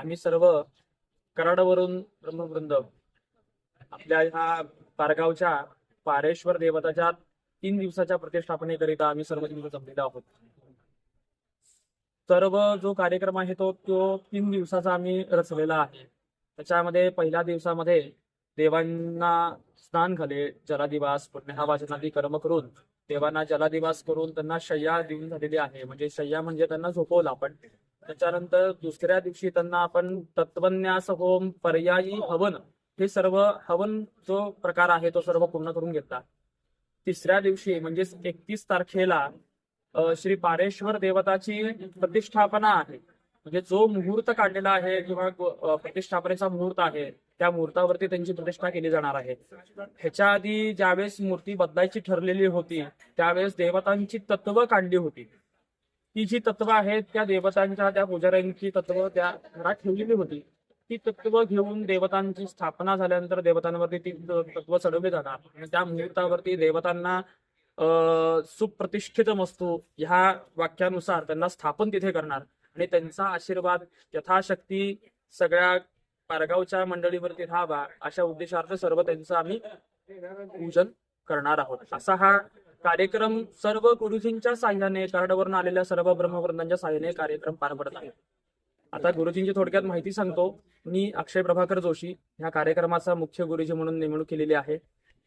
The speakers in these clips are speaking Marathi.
आम्ही सर्व कराडवरून ब्रह्मवृंद आपल्या ह्या पारगावच्या पारेश्वर देवताच्या तीन दिवसाच्या प्रतिष्ठापनेकरिता आम्ही सर्व तिथे जमलेलो आहोत. सर्व जो कार्यक्रम आहे तो तो तीन दिवसाचा आम्ही रचलेला आहे. त्याच्यामध्ये पहिल्या दिवसामध्ये देवांना स्नान घाले जलादिवास पुण्यहावाचनादी कर्म करून देवांना जलादिवास करून त्यांना शय्या देऊन झालेली आहे. म्हणजे शय्या म्हणजे त्यांना झोपवलं आपण. त्याच्यानंतर दुसऱ्या दिवशी त्यांना आपण तत्वन्यास होम पर्यायी हवन हे सर्व हवन जो प्रकार आहे तो सर्व पूर्ण करून घेतला. तिसऱ्या दिवशी म्हणजेच एकतीस तारखेला श्री पारेश्वर देवताची प्रतिष्ठापना आहे. म्हणजे जो मुहूर्त काढलेला आहे किंवा प्रतिष्ठापनेचा मुहूर्त आहे त्या मुहूर्तावरती त्यांची प्रतिष्ठा केली जाणार आहे. ह्याच्या आधी ज्यावेळेस मूर्ती बदलायची ठरलेली होती त्यावेळेस देवतांची तत्व काढली होती. ती जी तत्व आहेत त्या देवतांच्या त्या पुजाऱ्यांची तत्व त्या घरात ठेवलेली होती. ती तत्व घेऊन देवतांची स्थापना झाल्यानंतर देवतांवरती ती तत्व चढवली जाणार आणि त्या मुहूर्तावरती देवतांना अं, सुप्रतिष्ठित वस्तू ह्या वाक्यानुसार त्यांना स्थापन तिथे करणार. आणि त्यांचा आशीर्वाद यथाशक्ती सगळ्या पारगावच्या मंडळीवरती राहावा अशा उद्देशार्थ सर्व त्यांचं आम्ही पूजन करणार आहोत. असा हा कार्यक्रम सर्व गुरुजींच्या साह्याने कराडावरून आलेल्या सर्व ब्रह्मवृंदांच्या साह्याने कार्यक्रम पार पडत आहे. आता गुरुजींची थोडक्यात माहिती सांगतो. मी अक्षय प्रभाकर जोशी ह्या कार्यक्रमाचा मुख्य गुरुजी म्हणून नेमणूक केलेली आहे.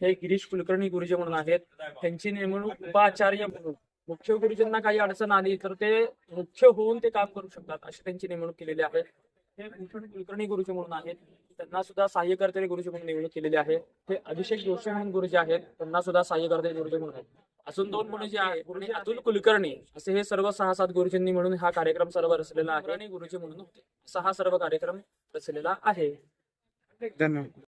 हे गिरीश कुलकर्णी गुरुजी म्हणून आहेत. त्यांची नेमणूक उपाचार्य म्हणून. मुख्य गुरुजींना काही अडचण आली तर ते मुख्य होऊन ते काम करू शकतात अशी त्यांची नेमणूक केलेली आहे. हे कुलकर्णी गुरुजी म्हणून आहेत. त्यांना सुद्धा सहाय्य करते गुरुजी म्हणून नेमणूक केलेली आहे. हे अभिषेक जोशी म्हणून गुरुजी आहेत. त्यांना सुद्धा सहाय्य करते गुरुजी म्हणून आहेत. अजून दोन गुरुजी आहेत. गुरुजी अतुल कुलकर्णी असे हे सर्व सहा सात गुरुजींनी म्हणून हा कार्यक्रम सर्व रचलेला आहे. आणि गुरुजी म्हणून होते. असा हा सर्व कार्यक्रम रचलेला आहे. धन्यवाद.